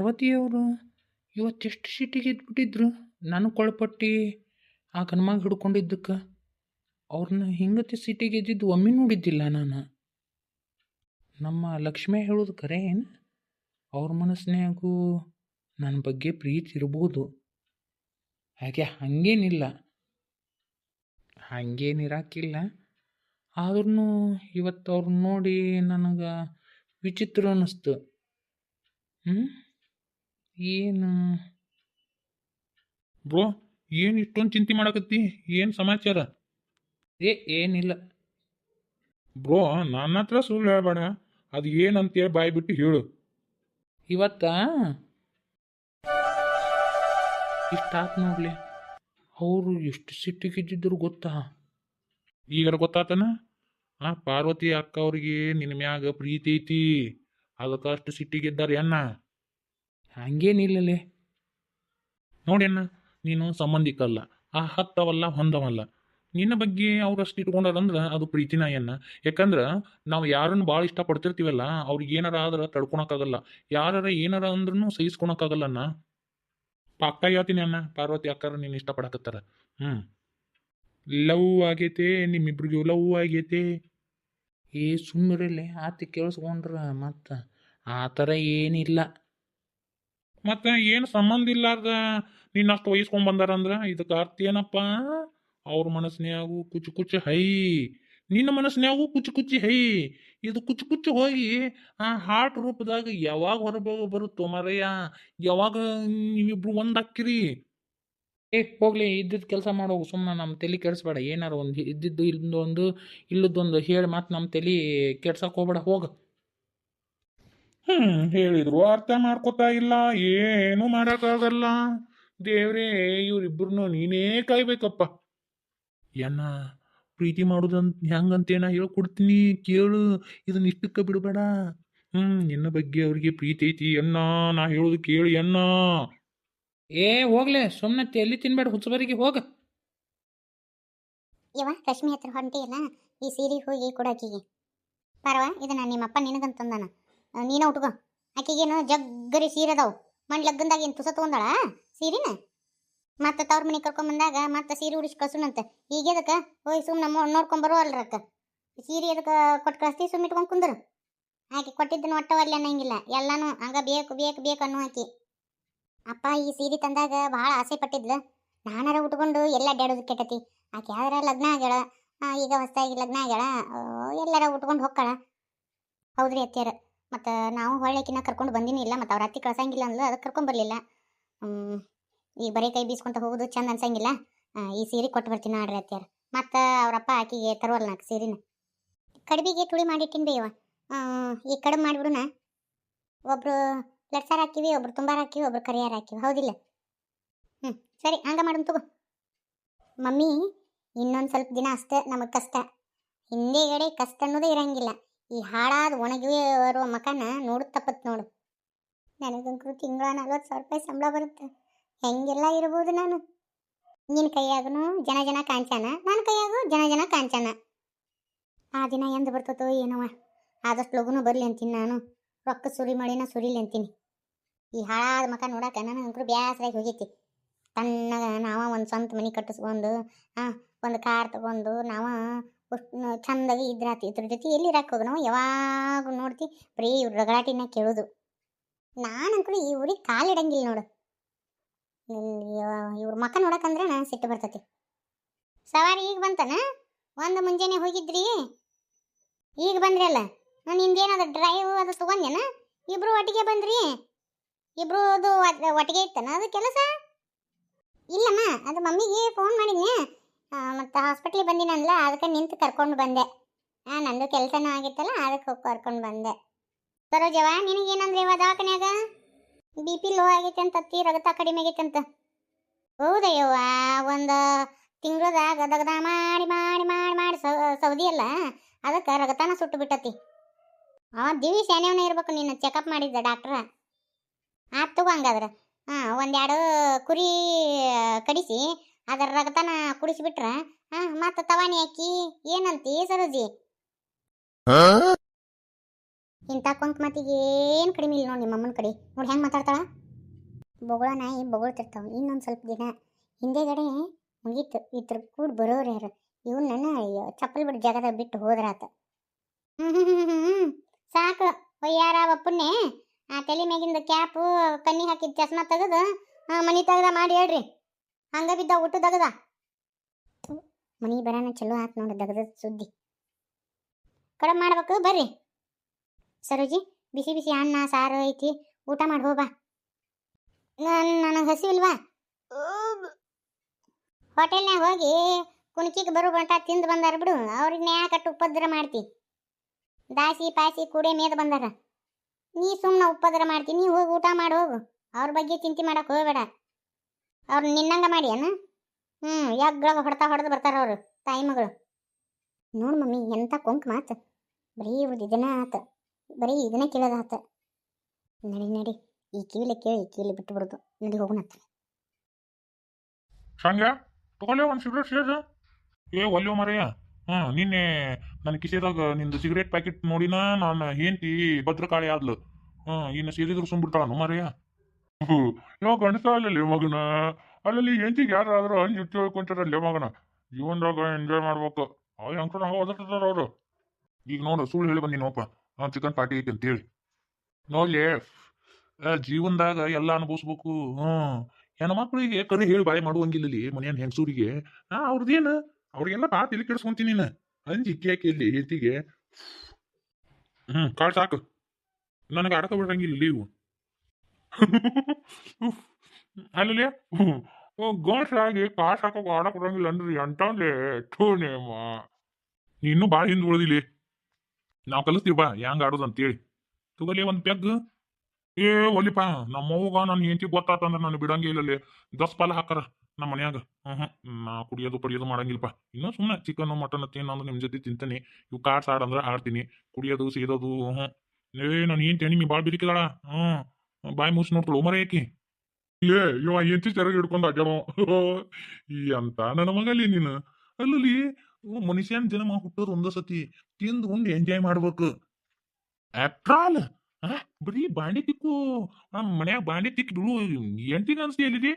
ಪಾರ್ವತಿಯವರು ಇವತ್ತೆಷ್ಟು ಸಿಟಿಗೆ ಇದ್ಬಿಟ್ಟಿದ್ರು? ನನಗೆ ಕೊಳಪಟ್ಟಿ ಆ ಕನ್ಮಾಗ ಹಿಡ್ಕೊಂಡಿದ್ದಕ್ಕೆ. ಅವ್ರನ್ನ ಹಿಂಗತಿ ಸಿಟಿಗೆ ಇದ್ದಿದ್ದು ಒಮ್ಮೆ ನೋಡಿದ್ದಿಲ್ಲ ನಾನು. ನಮ್ಮ ಲಕ್ಷ್ಮಿ ಹೇಳೋದು ಖರೆ ಏನು? ಅವ್ರ ಮನಸ್ಸಿನಾಗೂ ನನ್ನ ಬಗ್ಗೆ ಪ್ರೀತಿ ಇರ್ಬೋದು. ಹಾಗೆ ಹಾಗೇನಿಲ್ಲ. ಹಾಗೇನಿರಾಕಿಲ್ಲ. ಆದ್ರೂ ಇವತ್ತು ಅವ್ರನ್ನ ನೋಡಿ ನನಗೆ ವಿಚಿತ್ರ ಅನ್ನಿಸ್ತು ಹ್ಞೂ ಏನು? ಬ್ರೋ ಏನು ಇಷ್ಟೊಂದು ಚಿಂತೆ ಮಾಡಕತ್ತಿ? ಏನು ಸಮಾಚಾರ? ಏ ಏನಿಲ್ಲ. ಬ್ರೋ ನನ್ನ ಹತ್ರ ಸುಳ್ಳು ಹೇಳ್ಬೇಡ. ಅದು ಏನಂತೇಳಿ ಬಾಯಿ ಬಿಟ್ಟು ಹೇಳು. ಇವತ್ತ? ಇಷ್ಟಾತ್ ನೋಡ್ಲಿ. ಅವರು ಎಷ್ಟು ಸಿಟ್ಟಿಗಿದ್ದಿದ್ರು ಗೊತ್ತಾ? ಈಗ ಗೊತ್ತಾತನ? ಆ ಪಾರ್ವತಿ ಅಕ್ಕ ಅವ್ರಿಗೆ ನಿನ್ನ ಮ್ಯಾಗ ಪ್ರೀತಿ ಐತಿ. ಅದಕ್ಕೆ ಅಷ್ಟು ಸಿಟ್ಟಿಗಿದ್ದಾರೆ ಅಣ್ಣ ಹಂಗೇನಿಲ್ಲಲೇ. ನೋಡಿ ಅಣ್ಣ ನೀನು ಸಂಬಂಧಿಕಲ್ಲ ಆ ಹತ್ತವಲ್ಲ ಹೊಂದವಲ್ಲ. ನಿನ್ನ ಬಗ್ಗೆ ಅವ್ರು ಅಷ್ಟು ಇಟ್ಕೊಂಡಾರಂದ್ರೆ ಅದು ಪ್ರೀತಿನ ಅಣ್ಣ. ಯಾಕಂದ್ರೆ ನಾವು ಯಾರನ್ನು ಭಾಳ ಇಷ್ಟಪಡ್ತಿರ್ತೀವಲ್ಲ ಅವ್ರಿಗೆ ಏನಾರ ಆದ್ರೆ ತಡ್ಕೊಳಕ್ಕಾಗಲ್ಲ ಯಾರಾರ ಏನಾರ ಅಂದ್ರೂ ಸಹಿಸ್ಕೊಳಕ್ಕಾಗಲ್ಲ ಅಣ್ಣ. ಪಕ್ಕ ಹೇಳ್ತೀನಿ ಅಣ್ಣ ಪಾರ್ವತಿ ಅಕ್ಕಾರ ನೀನು ಇಷ್ಟಪಡಕತ್ತಾರ. ಹ್ಞೂ ಲವ್ ಆಗೈತೆ ನಿಮ್ಮಿಬ್ರಿಗೂ ಲವ್ ಆಗೈತೆ. ಏ ಸುಮ್ಮನೆ ಆತ ಕೇಳಿಸ್ಕೊಂಡ್ರ ಮತ್ತು. ಆ ಥರ ಏನಿಲ್ಲ. ಮತ್ತೆ ಏನು ಸಂಬಂಧ ಇಲ್ಲಾರ್ದ ನಿನ್ನ ಅಷ್ಟು ವಹಿಸ್ಕೊಂಡ್ ಬಂದಾರಂದ್ರ? ಇದಕ್ಕೆ ಅರ್ಥ ಏನಪ್ಪ? ಅವ್ರ ಮನಸ್ಸಿನ್ಯಾಗು ಕುಚ್ಚು ಕುಚ್ಚು ಹೈ. ನಿನ್ನ ಮನಸ್ಸಿನ್ಯಾಗೂ ಕುಚ್ಚು ಕುಚ್ಚಿ ಹೈ. ಇದು ಕುಚ್ಚು ಕುಚ್ಚು ಹೋಗಿ ಆ ಹಾರ್ಟ್ ರೂಪದಾಗ ಯಾವಾಗ ಹೊರಬೇಕು ಬರುತ್ತೋ ಮರಯ್ಯ? ಯಾವಾಗ ನೀವಿಬ್ರು ಒಂದಾಕಿರಿ ಏ, ಹೋಗ್ಲಿ ಇದ್ದಿದ್ದು ಕೆಲಸ ಮಾಡೋ ಸುಮ್ಮನೆ ನಮ್ಮ ತಲೆ ಕೆಡಿಸ್ಬೇಡ. ಏನಾರು ಒಂದು ಇದ್ದಿದ್ದು ಇಲ್ಲೊಂದು ಇಲ್ಲದೊಂದು ಹೇಳಿ ಮತ್ತೆ ನಮ್ಮ ತಲೆ ಕೆಡ್ಸಕ್ಕೆ ಹೋಗ್ಬೇಡ, ಹೋಗ. ಹ್ಮ್ ಹೇಳಿದ್ರು ಅರ್ಥ ಮಾಡ್ಕೊತಾ ಇಲ್ಲ ಏನು ಮಾಡಕ್ಕಾಗಲ್ಲ. ದೇವ್ರೇ ಇವ್ರಿಬ್ರು ನೀನೇ ಕಾಯ್ಬೇಕಪ್ಪ. ಏನ ಪ್ರೀತಿ ಮಾಡೋದಂತ ಹೆಂಗಂತೇನ ಹೇಳ್ಕೊಡ್ತೀನಿ ಕೇಳು ಇದನ್ನ ಇಷ್ಟಕ್ಕೆ ಬಿಡಬೇಡ. ಹ್ಮ್ ನಿನ್ನ ಬಗ್ಗೆ ಅವ್ರಿಗೆ ಪ್ರೀತಿ ಐತಿ ಅಣ್ಣ ನಾ ಹೇಳೋದು ಕೇಳಿ ಅಣ್ಣ ಏ ಹೋಗ್ಲೆ ಸುಮ್ಮನೆ ಎಲ್ಲಿ ತಿನ್ಬೇಡ ಹುಚ್ಚಬರಿಗೆ ಹೋಗ. ಇವ ರಶ್ಮಿ ಹತ್ರ ಹೊಂಟಿಯಲ್ಲ ಈ ಸೀರೆ ಹೋಗಿ ಕೊಡಾಕಿಗೆ ಪರವ ಇದನ್ನ ನಿಮ್ಮಪ್ಪ ನಿನಗಂತಂದಾನ. ನೀನ ಉಟ್ಕೋ ಆಕೆಗೇನು ಜಗ್ಗರಿ ಸೀರೆ ಅದಾವು. ಮಣ್ಣು ಲಗ್ಗಂದಾಗ ಏನು ತುಸ ತಗೊಂಡಾಳ ಸೀರೆನ? ಮತ್ತೆ ತವ್ರ ಮನೆ ಕರ್ಕೊಂಬಂದಾಗ ಮತ್ತೆ ಸೀರೆ ಉಡಿಸಿ ಕಳ್ಸುನಂತೆ ಈಗ ಎದಕ್ಕೆ? ಹೋಗಿ ಸುಮ್ಮನೆ ನೋಡ್ಕೊಂಡ್ ಬರೋ ಅಲ್ರಕ್ಕ ಸೀರೆ ಎದಕ್ಕೆ ಕೊಟ್ಟು ಕಳಿಸ್ತಿ? ಸುಮ್ಮ ಇಟ್ಕೊಂಡು ಕುಂದ್ರು. ಆಕೆ ಕೊಟ್ಟಿದ್ದನ್ನು ಒಟ್ಟವಲ್ಲ ಅನ್ನಂಗಿಲ್ಲ. ಎಲ್ಲಾನು ಹಂಗ ಬೇಕು ಬೇಕು ಬೇಕು ಅನ್ನೋ ಆಕಿ. ಅಪ್ಪ, ಈ ಸೀರೆ ತಂದಾಗ ಭಾಳ ಆಸೆ ಪಟ್ಟಿದ್ಲು. ನಾನಾರ ಉಟ್ಕೊಂಡು ಎಲ್ಲ ಅಡ್ಡಾಡೋದು ಕೆಟ್ಟತಿ. ಆಕೆ ಯಾವ್ದಾರ ಲಗ್ನ ಆಗ್ಯಾಳ ಈಗ ಹೊಸ್ತಾಗಿ ಲಗ್ನ ಆಗ್ಯಾಳ ಎಲ್ಲಾರ ಉಟ್ಕೊಂಡು ಹೋಗ್ಕಳ. ಹೌದ್ರಿ ಅತ್ಯಾರ ಮತ್ತು ನಾವು ಹೊಳ್ಳೆಕಿನ ಕರ್ಕೊಂಡು ಬಂದಿನಿ ಇಲ್ಲ, ಮತ್ತು ಅವ್ರ ಅತ್ತಿ ಕಳ್ಸಂಗಿಲ್ಲ ಅಂದ್ಲು ಅದಕ್ಕೆ ಕರ್ಕೊಂಡು ಬರಲಿಲ್ಲ. ಈ ಬರೀ ಕೈ ಬೀಸ್ಕೊಂತ ಹೋಗೋದು ಚಂದ ಅನ್ಸಂಗಿಲ್ಲ. ಈ ಸೀರೆ ಕೊಟ್ಟು ಬರ್ತೀನಿ ನೋಡ್ರಿ ಅತ್ಯಾರ ಮತ್ತು ಅವರಪ್ಪ ಆಕಿಗೆ ತರುವಲ್ಲ ನಾಲ್ಕು ಸೀರೆನ. ಕಡ್ಬಿಗೆ ತುಳಿ ಮಾಡಿಟ್ಟಿನಿ ಬೇವ ಈ ಕಡಿಮೆ ಮಾಡಿಬಿಡುನ ಒಬ್ರು ಲಟ್ಸಾರ ಹಾಕಿವಿ, ಒಬ್ರು ತುಂಬಾರ ಹಾಕಿವಿ, ಒಬ್ರು ಕರಿಯಾರ ಹಾಕಿವಿ. ಹೌದಿಲ್ಲ? ಹ್ಞೂ ಸರಿ, ಹಂಗ ಮಾಡೋಣ ತಗೋ. ಮಮ್ಮಿ, ಇನ್ನೊಂದು ಸ್ವಲ್ಪ ದಿನ ಅಷ್ಟೇ, ನಮಗೆ ಕಷ್ಟ. ಹಿಂದೆಗಡೆ ಕಷ್ಟ ಅನ್ನೋದೇ ಇರಂಗಿಲ್ಲ. ಈ ಹಾಳಾದ ಒಣಗಿ ಬರುವ ಮಕನ ನೋಡು ತಪ್ಪತ್ ನೋಡು. ನನಗಂಕರು ತಿಂಗಳ ನಲ್ವತ್ತು ಸಾವಿರ ರೂಪಾಯಿ ಸಂಬಳ ಬರುತ್ತೆ? ಹೆಂಗೆಲ್ಲ ಇರ್ಬೋದು ನಾನು? ನಿನ್ನ ಕೈಯಾಗೂ ಜನ ಜನ ಕಾಂಚಾನ ನನ್ನ ಕೈಯಾಗೂ ಜನ ಜನ ಕಾಂಚಾನ. ಆ ದಿನ ಎಂದು ಬರ್ತತೋ ಏನವ ಆದಷ್ಟು ಲಗುನು ಬರಲಿ ಅಂತೀನಿ ನಾನು. ರೊಕ್ಕ ಸುರಿ ಮಾಡಿನ ಸುರಿಲಿ ಅಂತೀನಿ. ಈ ಹಾಳಾದ ಮಕ ನೋಡಕ್ಕೆ ನನಗಂಕರು ಬ್ಯಾಸರಾಗಿ ಹೋಗೈತಿ. ತಣ್ಣಗ ನಾವ ಒಂದು ಸ್ವಂತ ಮನೆ ಕಟ್ಟಿಸ್ಕೊಂಡು, ಆ, ಒಂದು ಕಾರ್ ತಗೊಂಡು ನಾವ ಅಷ್ಟ್ ಚಂದಾಗಿ ಇದ್ರಾತಿ ಇದ್ರ ಜೊತೆ ಎಲ್ಲಿ ಇರಾಕ್ ಹೋಗ ನಾವು ಯಾವಾಗ ನೋಡ್ತಿ, ಬರೀ ಇವ್ರ ರಗಳಾಟಿನ ಕೇಳೋದು. ನಾನಂತೂ ಈ ಊರಿಗೆ ಕಾಲಿಡಂಗಿಲ್ಲ ನೋಡು. ಇವ್ರ ಮಕ್ಕ ನೋಡಕ್ಕಂದ್ರೆ ನಾನು ಸಿಟ್ಟು ಬರ್ತತಿ. ಸವಾರಿ ಈಗ ಬಂತಾನ? ಒಂದು ಮುಂಜಾನೆ ಹೋಗಿದ್ರಿ? ಈಗ ಬಂದ್ರಿ ಅಲ್ಲ? ಹಿಂದೇನದ ಡ್ರೈವ್ ಅದು ತಗೊಂಡೇನ ಇಬ್ರು ಒಟ್ಟಿಗೆ ಬಂದ್ರಿ? ಇಬ್ರು ಅದು ಒಟ್- ಒಟ್ಟಿಗೆ ಇತ್ತನ ಅದು ಕೆಲಸ? ಇಲ್ಲಮ್ಮ, ಅದು ಮಮ್ಮಿಗೆ ಫೋನ್ ಮಾಡಿದ್ನೆ ಮತ್ತು ಹಾಸ್ಪಿಟ್ಲಿಗೆ ಬಂದಿನಲ್ಲ ಅದಕ್ಕೆ ನಿಂತು ಕರ್ಕೊಂಡು ಬಂದೆ. ಹಾಂ ನಂದು ಕೆಲಸನೂ ಆಗಿತ್ತಲ್ಲ ಅದಕ್ಕೆ ಕರ್ಕೊಂಡು ಬಂದೆ. ಸರೋಜವ ನಿನಗೇನಂದ್ರೆ ಇವ ದವಾಖಾನ್ಯಾಗ? ಬಿ ಪಿ ಲೋ ಆಗೈತೆ ಅಂತ ಅತ್ತಿ ರಗತ ಕಡಿಮೆ ಆಗೈತೆ ಅಂತ ಹೌದಯ್ಯವ್ವ, ಒಂದು ತಿಂಗಳದಾಗ ದಗದ ಮಾಡಿ ಮಾಡಿ ಮಾಡಿ ಮಾಡಿ ಸೌದಿ ಅಲ್ಲ, ಅದಕ್ಕೆ ರಗತನ ಸುಟ್ಟು ಬಿಟ್ಟತಿ ಅವ ದಿವಿ ಶಾನ್ಯವನೇ ಇರ್ಬೇಕು ನೀನು ಚೆಕಪ್ ಮಾಡಿದ್ದ ಡಾಕ್ಟ್ರ ಆತು ಹಂಗಾದ್ರೆ. ಹಾಂ ಒಂದೆರಡು ಕುರಿ ಕಡಿಸಿ ಅದರ ರಗತನ ಕುಡಿಸಿಬಿಟ್ರ ಹಾ ಮತ್ತೆ ತವಾಣಿ ಹಾಕಿ ಏನಂತಿ ಸರೋಜಿ? ಇಂಥ ಕೊಂಕ್ ಮಾತಿಗೆ ಏನು ಕಡಿಮೆ ಇಲ್ಲ ನೋಡಿ ನಿಮ್ಮ ಅಮ್ಮನ ಕಡೆ. ನೋಡಿ ಹೆಂಗೆ ಮಾತಾಡ್ತಾಳ? ಬೊಗಳ ನಾಯಿ ಬೊಗಳ್ತಿರ್ತಾವ ಇನ್ನೊಂದು ಸ್ವಲ್ಪ ದಿನ. ಹಿಂದೆಗಡೆ ಮುಗೀತು ಇದ್ರ ಕೂಡ ಬರೋರು ಯಾರು? ಇವನ್ನ ಚಪ್ಪಲ್ ಬಿಟ್ಟು ಜಾಗದಾಗ ಬಿಟ್ಟು ಹೋದ್ರಾತ. ಸಾಕು ಒಯ್ಯಾರ ಒಪ್ಪನ್ನೇ ಆ ತಲೆ ಮ್ಯಾಗಿಂದ ಕ್ಯಾಪು ಕಣ್ಣಿ ಹಾಕಿದ ಚಸ್ಮಾ ತೆಗೆದು ಮನಿ ತೆಗ್ದ ಮಾಡಿ ಹೇಳ್ರಿ. ಹಂಗ ಬಿದ್ದ ಊಟ ದಗದ? ಮನಿ ಬರಾನ ಚಲೋ ಆತ್ ನೋಡಿ ದಗದ ಸುದ್ದಿ. ಕಡಿಮೆ ಮಾಡ್ಬೇಕು, ಬರ್ರಿ. ಸರೋಜಿ, ಬಿಸಿ ಬಿಸಿ ಅನ್ನ, ಸಾರು ಐತಿ, ಊಟ ಮಾಡಿ ಹೋಗ ನನಗೆ ಹಸಿವಿಲ್ವಾ? ಹೋಟೆಲ್ನಾಗ ಹೋಗಿ ಕುಣಕಿಗೆ ಬರು ಗಂಟ ತಿಂದು ಬಂದಾರ ಬಿಡು, ಅವ್ರಿಗೆ ಯಾಕಟ್ಟು ಉಪದ್ರ ಮಾಡ್ತಿ. ದಾಸಿ, ಪಾಸಿ, ಕೂಡೆ ಮೇದ ಬಂದಾರ. ನೀ ಸುಮ್ಮನೆ ಉಪದ್ರ ಮಾಡ್ತಿ, ನೀ ಹೋಗಿ ಊಟ ಮಾಡಿ ಹೋಗು. ಅವ್ರ ಬಗ್ಗೆ ಚಿಂತೆ ಮಾಡಕ್ ಹೋಗ್ಬೇಡ. ಅವ್ರು ನಿನ್ನಂಗ ಮಾಡಿ ಅನ್ನ ಹ್ಞೂ ಯಾಗ್ಗಳಾಗ ಹೊಡ್ತಾ ಹೊಡೆದು ಬರ್ತಾರ ಅವರು, ತಾಯಿ ಮಗಳು? ನೋಡು ಮಮ್ಮಿ ಎಂಥ ಕೊಂಕ್ ಮಾತು. ಬರೀ ಇವ್ರದ್ದು ಇದನ್ನ ಆತ. ಬರೀ ಇದನ್ನ ಆತ. ನಡಿ ನಡಿ. ಈ ಕಿವಿಲೆ ಕೇಳಿ, ಈ ಕಿವಿಲೆ ಬಿಟ್ಟು ಬಿಡೋದು. ನಡಿ ಹೋಗೋಣ ಸಂಗ್ಯ ತಗೊಳ್ಳೆ ಒಂದು ಸಿಗರೇಟ್ ಸೇರು ಏ, ಒಲ್ಯೋ ಮರೆಯ. ಹಾಂ ನಿನ್ನೆ ನನ್ನ ಕಿಸೆದಾಗ ನಿಂದು ಸಿಗರೇಟ್ ಪ್ಯಾಕೆಟ್ ನೋಡಿನ ನಾನು ಹೆಂಡತಿ ಭದ್ರಕಾಳಿ ಆದ್ಲು. ಹಾಂ ಇನ್ನು ಸೇರಿದ್ರು ಸುಮ್ಬಿಡ್ತಾಳ ಮರೆಯ. ಯಾವ ಗಂಡಸ ಅಲ್ಲಲ್ಲಿ ಮಗನ? ಅಲ್ಲಲ್ಲಿ ಹೆಂಡತಿಗೆ ಯಾರಾದ್ರೂ ಹಂಗೆ ಇಟ್ಟು ಹೇಳ್ಕೊಂತಾರಲ್ಲೇ ಮಗನ? ಜೀವನದಾಗ ಎಂಜಾಯ್ ಮಾಡ್ಬೇಕು. ಅವ್ ಹೆಂಗ್ಸರ್ ಹಂಗ ಓದಿರ್ತಾರ ಅವರು. ಈಗ ನೋಡು, ಸುಳ್ಳು ಹೇಳಿ ಬಂದಿನೋಪ ಆ ಚಿಕನ್ ಪಾರ್ಟಿ ಐತಿ ಅಂತೇಳಿ. ನೋಡ್ಲಿ ಜೀವನದಾಗ ಎಲ್ಲ ಅನುಭವಿಸ್ಬೇಕು. ಹ್ಞೂ ಹೆಣ್ಮಕ್ಳಿಗೆ ಕರೆ ಹೇಳಿ ಬಾಯಿ ಮಾಡುವಂಗಿಲ್ಲ ಮನೆಯನ್ ಹೆಂಗಸೂರಿಗೆ. ಆ ಅವ್ರದ್ದೇನು ಅವ್ರಿಗೆಲ್ಲ ಬಾ ತಲೆ ಕೆಡಿಸ್ಕೊಂತೀನಿ ನೀನು. ಅಂಜಿಕೆ ಯಾಕೆ ಇಲ್ಲಿ ಹೆಂಡತಿಗೆ. ಹ್ಞೂ ಕಾಳು ಸಾಕು. ನನಗೆ ಆಡಕ ಬಿಡಂಗಿಲ್ಲ ಲೀವು ಅಲ್ಲೇ ಗೋಣಸಾಗಿ ಕಾಸು ಹಾಕೋ ಆಡ ಕೊಡಂಗಿಲ್ಲ ಅಂದ್ರೆ ಎಂಟಂದ್ರೆ ಥೂನೇಮ್ಮ ನೀನು ಭಾಳ ಹಿಂದೆ ಉಳಿದಿಲಿ ನಾವು ಕಲಿಸ್ತೀವಿ ಬಾ ಹೆಂಗ್ ಆಡೋದು ಅಂತೇಳಿ. ತುಗಲಿ ಒಂದು ಪೆಗ್. ಏ, ಒಲಿಪ ನಮ್ಮವ್ಗ ನನ್ನ ಹೆಂಡತಿ ಗೊತ್ತಾತಂದ್ರೆ ನಾನು ಬಿಡಂಗೆ ಇಲ್ಲಲ್ಲಿ. ದಸ್ ಪಾಲ ಹಾಕಾರ ನಮ್ಮ ಮನ್ಯಾಗ. ಹ್ಞೂ ನಾ ಕುಡಿಯೋದು ಪಡಿಯೋದು ಮಾಡಂಗಿಲ್ಲಪ್ಪ. ಇನ್ನೂ ಸುಮ್ಮನೆ ಚಿಕನ್, ಮಟನ್ ತಿನ್ನೋದು ನಿಮ್ಮ ಜೊತೆ ತಿಂತೀನಿ. ಇವು ಕಾರ್ಡ್ಸ್ ಆಡಂದ್ರೆ ಆಡ್ತೀನಿ. ಕುಡಿಯೋದು, ಸೇದೋದು ಹ್ಞೂ ಏ, ನಾನು ಏನು ತೆನಿಮಿ ಭಾಳ ಬಿರಿಕಿದಾಳ ಹ್ಞೂ ಬಾಯಿ ಮುಚ್ಚಿ ನೋಡ್ಕೊಳು. ಮರ ಲೇ ಇವ ಎಂಚಿ ಚರಗ ಹಿಡ್ಕೊಂಡು ಅಡ್ಯಾಡೋ ಈ ಅಂತ. ನನ್ನ ಮಗಲಿ ನೀನು. ಅಲ್ಲಲ್ಲಿ ಮನುಷ್ಯನ ಜನ್ಮ ಹುಟ್ಟೋದು ಒಂದ ಸತಿ. ತಿಂದು ಉಂಡು ಎಂಜಾಯ್ ಮಾಡ್ಬೇಕು. ಆಫ್ಟ್ರಾಲ್ ಬರೀ ಬಾಂಡೆ ತಿಕ್ಕು. ನಮ್ಮ ಮನ್ಯಾಗ ಬಾಂಡೆ ತಿಕ್ಕಿ ಬಿಡು ಎಂಟಿನ ಅನ್ಸ್ತಿ ಎಲ್ಲಿದೆ?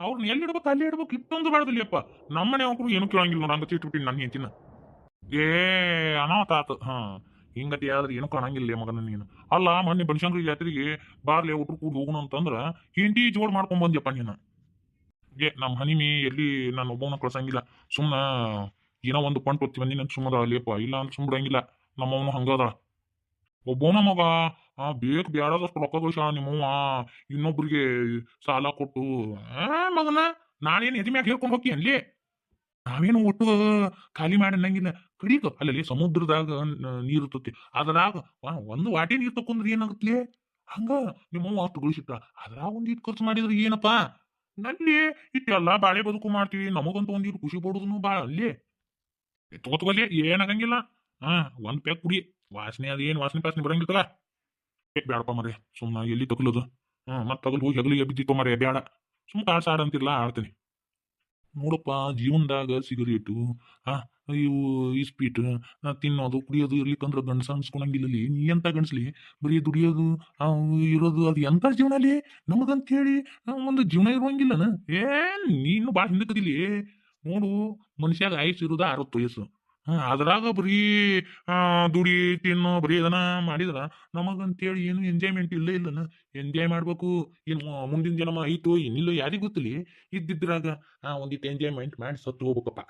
ಅವ್ರನ್ನ ಎಲ್ಲಿ ಇಡ್ಬೇಕು, ಅಲ್ಲಿ ಇಡ್ಬೇಕು? ಇಟ್ಟೊಂದು ಬಾಳ್ದಲ್ಲಿ ಅಪ್ಪ. ನಮ್ಮ ಮನೆ ಅವ್ರು ಏನು ಕೇಳಂಗಿಲ್ಲ ನೋಡಂಗ ತಿಟ್ಬಿಟ್ಟಿನಿ ನನ್ನ ಹೆಂಡತಿನ. ಏ ಅನಾಹುತ ಆತು ಹಾ ಹಿಂಗತಿ ಆದ್ರೆ ಏನು ಕಾಣಂಗಿಲ್ಲ ಮಗನ ನೀನು. ಅಲ್ಲ, ಮೊನ್ನೆ ಬನಶಂಕರಿ ಜಾತ್ರೆಗೆ ಬಾರ್ಲೆ ಒಟ್ರು ಕೂಡ ಹೋಗೋಣ ಅಂತಂದ್ರ ಹಿಂಡಿ ಜೋಡ್ ಮಾಡ್ಕೊಂಡ್ ಬಂದ್ಯಪ್ಪ ನೀನು. ಏ ನಮ್ಮ ಹನಿಮಿ ಎಲ್ಲಿ ನಾನು ಒಬ್ಬನ ಕಳ್ಸಂಗಿಲ್ಲ. ಸುಮ್ಮನ ಏನೋ ಒಂದು ಪಂಟ್ ಹೊತ್ತಿ ಬಂದಿನ ಸುಮ್ಮದ ಅಲ್ಲಿಯಪ್ಪ ಇಲ್ಲ ಅಂತ ಬಿಡಂಗಿಲ್ಲ. ನಮ್ಮವನು ಹಂಗದ. ಒಬ್ಬವನ ಮಗ, ಆ, ಬೇಕು ಬ್ಯಾಡದಷ್ಟು ರೊಕ್ಕ ಗಳಿಸ ನಿಮ್ಮವ್ವ. ಇನ್ನೊಬ್ರಿಗೆ ಸಾಲ ಕೊಟ್ಟು. ಆ ಮಗನ ನಾನೇನು ಎದಿ ಮ್ಯಾಗ ಹೇಳ್ಕೊಂಡು ಹೋಗಿ ಅಲ್ಲಿ? ನಾವೇನು ಒಟ್ಟು ಖಾಲಿ ಮಾಡಿ ಅನ್ನಂಗಿಲ್ಲ ಕಡಿಕ ಅಲ್ಲಿ ಸಮುದ್ರದಾಗ ನೀರು ಇರ್ತತಿ. ಅದ್ರಾಗ ಒಂದು ವಾಟಿ ನೀರು ತಕೊಂಡ್ರೆ ಏನಾಗುತ್ತೆ ಹಂಗ ನಿಮ್ಮವ್ವ ಅಷ್ಟು ಗಳಿಸಿಟ್ಟ ಅದ್ರಾಗ ಒಂದ್ ಖರ್ಚು ಮಾಡಿದ್ರೆ ಏನಪ್ಪ? ನಲ್ಲಿ ಇಟ್ಟೆಲ್ಲ ಬಾಳೆ ಬದುಕು ಮಾಡ್ತೀವಿ. ನಮಗಂತೂ ಒಂದಿಟ್ಟು ಖುಷಿ ಪಡೋದನ್ನು ಬಾಳ ಅಲ್ಲಿ. ತಗೋತಗೋಲಿ ಏನಾಗಂಗಿಲ್ಲ ಹಾ, ಒಂದ್ ಪ್ಯಾಕ್ ಕುಡಿ. ವಾಸನೆ ಅದ ಏನ್ ವಾಸನೆ ಪಾಸನೆ ಬರಂಗಿರ್ತಲ್ಲ ಏ, ಬ್ಯಾಡಪ್ಪ ಮರೆ ಸುಮ್ಮನೆ ಎಲ್ಲಿ ತಗಲೋದು? ಹ್ಮ್ ಮತ್ತೆ ತಗಲ್ ಹೋಗಿ ಹೆಗಲಿಗೆ ಬಿದ್ದಿತ್ತು ಮರೆ ಬ್ಯಾಡ. ಸುಮ್ ಕಾಡ್ಸ ಅಂತಿಲ್ಲ ಆಡ್ತೀನಿ. ನೋಡಪ್ಪ ಜೀವನದಾಗ ಸಿಗರೇಟು ಆ ಇವು ಇಸ್ಪೀಟ್ ತಿನ್ನೋದು ಕುಡಿಯೋದು ಇರ್ಲಿಕ್ಕಂದ್ರೆ ಗಂಡಸ ಅನ್ಸ್ಕೊಳಂಗಿಲ್ಲಲಿ ನೀ ಎಂತ ಗಂಡಸ್ಲಿ? ಬರೀ ದುಡಿಯೋದು ಇರೋದು ಅದು ಎಂತ ಜೀವನ ಅಲ್ಲಿ ನಮಗಂತ ಹೇಳಿ ಆ, ಒಂದು ಜೀವನ ಇರುವಂಗಿಲ್ಲನ? ಏ ನೀನು ಭಾಳ ಹಿಂದಕದಿಲಿ ನೋಡು ಮನುಷ್ಯಾಗ ಆಯುಸ್ ಇರೋದು ಅರವತ್ತು ವಯಸ್ಸು. ಹಾ ಅದ್ರಾಗ ಬರೀ ದುಡಿ, ತಿನ್ನು, ಬರೀ ಇದನ್ನ ಮಾಡಿದ್ರ ನಮಗಂತೇಳಿ ಏನು ಎಂಜಾಯ್ಮೆಂಟ್ ಇಲ್ಲ ಇಲ್ಲನ? ಎಂಜಾಯ್ ಮಾಡ್ಬೇಕು. ಇನ್ ಮುಂದಿನ ಜನ್ಮ ಐತೋ ಏನಿಲ್ಲ ಯಾರಿಗೂ ಗೊತ್ತಿಲ್ಲ. ಇದ್ದಿದ್ರಾಗ ಒಂದಿಟ್ಟು ಎಂಜಾಯ್ಮೆಂಟ್ ಮಾಡಿ ಸತ್ತು ಹೋಗ್ಬೇಕಪ್ಪ